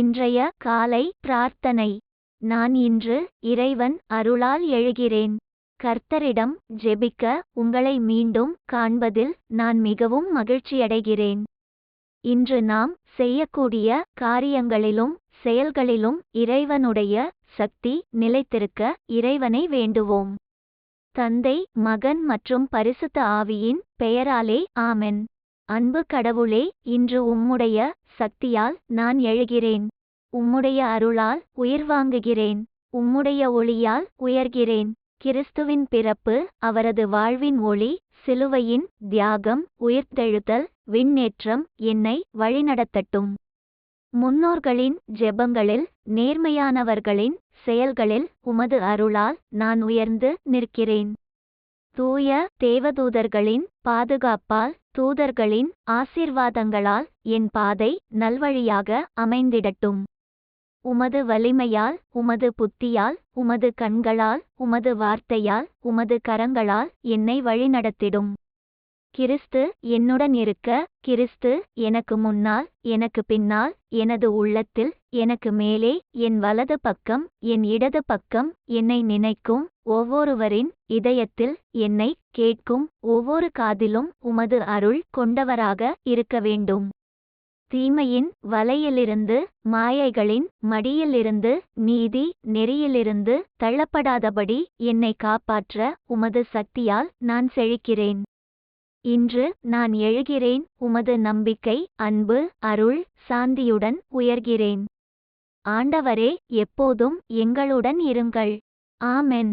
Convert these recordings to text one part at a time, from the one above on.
இன்றைய காலை பிரார்த்தனை. நான் இன்று இறைவன் அருளால் எழுகிறேன். கர்த்தரிடம் ஜெபிக்க உங்களை மீண்டும் காண்பதில் நான் மிகவும் மகிழ்ச்சியடைகிறேன். இன்று நாம் செய்யக்கூடிய காரியங்களிலும் செயல்களிலும் இறைவனுடைய சக்தி நிலைத்திருக்க இறைவனை வேண்டுவோம். தந்தை மகன் மற்றும் பரிசுத்த ஆவியின் பெயராலே ஆமென். அன்பு கடவுளே இன்று உம்முடைய சக்தியால் நான் எழுகிறேன். உம்முடைய அருளால் உயிர் வாங்குகிறேன் உம்முடைய ஒளியால் உயர்கிறேன். கிறிஸ்துவின் பிறப்பு அவரது வாழ்வின் ஒளி சிலுவையின் தியாகம் உயிர்த்தெழுதல் விண்ணேற்றம் என்னை வழிநடத்தட்டும். முன்னோர்களின் ஜெபங்களில் நேர்மையானவர்களின் செயல்களில் உமது அருளால் நான் உயர்ந்து நிற்கிறேன். தூய தேவதூதர்களின் பாதுகாப்பால் தூதர்களின் ஆசீர்வாதங்களால் என் பாதை நல்வழியாக அமைந்திடட்டும். உமது வலிமையால் உமது புத்தியால் உமது கண்களால் உமது வார்த்தையால் உமது கரங்களால் என்னை வழிநடத்திடும். கிறிஸ்து என்னுடன் இருக்க கிறிஸ்து எனக்கு முன்னால் எனக்கு பின்னால் எனது உள்ளத்தில் எனக்கு மேலே என் வலது பக்கம் என் இடது பக்கம் என்னை நினைக்கும் ஒவ்வொருவரின் இதயத்தில் என்னை கேட்கும் ஒவ்வொரு காதிலும் உமது அருள் கொண்டவராக இருக்க வேண்டும். தீமையின் வலையிலிருந்து மாயைகளின் மடியிலிருந்து நீதி நெறியிலிருந்து தள்ளப்படாதபடி என்னை காப்பாற்ற உமது சக்தியால் நான் செழிக்கிறேன். இன்று நான் எழுகிறேன் உமது நம்பிக்கை அன்பு அருள் சாந்தியுடன் உயர்கிறேன். ஆண்டவரே எப்போதும் எங்களுடன் இருங்கள். ஆமென்.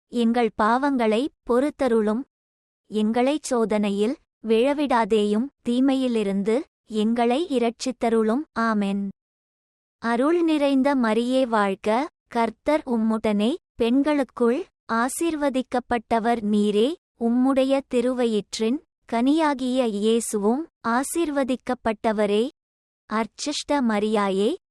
எங்கள் பாவங்களை பொறுத்தருளும். எங்களைச் சோதனையில் விழவிடாதேயும் தீமையிலிருந்து எங்களை இரட்சித்தருளும். ஆமென். அருள் நிறைந்த மரியே வாழ்க. கர்த்தர் உம்முடனே பெண்களுக்குள் ஆசீர்வதிக்கப்பட்டவர் நீரே. உம்முடைய திருவயிற்றின் கனியாகிய இயேசுவும் ஆசீர்வதிக்கப்பட்டவரே. அர்ச்சிஷ்ட மரியாயே.